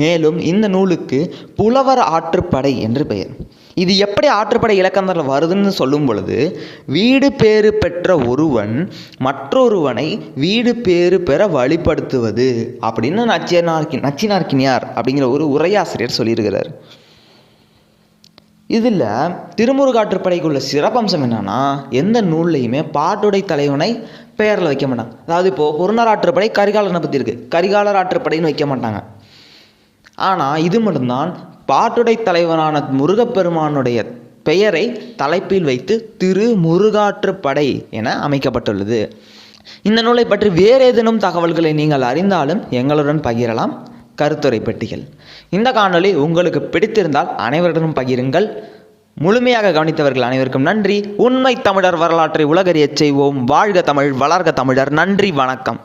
மேலும் இந்த நூலுக்கு புலவர் ஆற்றுப்படை என்று பெயர். இது எப்படி ஆற்றுப்படை இலக்கணத்தில் வருதுன்னு சொல்லும் பொழுது வீடு பேறு பெற்ற ஒருவன் மற்றொருவனை வீடு பேறு பெற வழிபடுத்துவது அப்படின்னு நச்சினார்கி நச்சினார்கினியார் அப்படிங்கிற ஒரு உரையாசிரியர் சொல்லியிருக்கிறார். இதில் திருமுருகாற்றுப்படைக்கு உள்ள சிறப்பம்சம் என்னன்னா எந்த நூல்லையுமே பாட்டுடை தலைவனை பெயரில் வைக்க மாட்டாங்க. அதாவது இப்போது பொருணர் ஆற்றுப்படை கரிகாலனை பற்றி இருக்குது கரிகாலர் ஆற்றுப்படைன்னு வைக்க மாட்டாங்க. ஆனால் இது மட்டும்தான் பாட்டுடை தலைவனான முருகப்பெருமானுடைய பெயரை தலைப்பில் வைத்து திரு முருகாற்றுப்படை என அமைக்கப்பட்டுள்ளது. இந்த நூலை பற்றி வேறு ஏதேனும் தகவல்களை நீங்கள் அறிந்தாலும் எங்களுடன் பகிரலாம். கருத்துரை பெட்டிகள். இந்த காணொளி உங்களுக்கு பிடித்திருந்தால் அனைவருடனும் பகிருங்கள். முழுமையாக கவனித்தவர்கள் அனைவருக்கும் நன்றி. உண்மை தமிழர் வரலாற்றை உலகறியச் செய்வோம். வாழ்க தமிழ் வளர்க தமிழர். நன்றி வணக்கம்.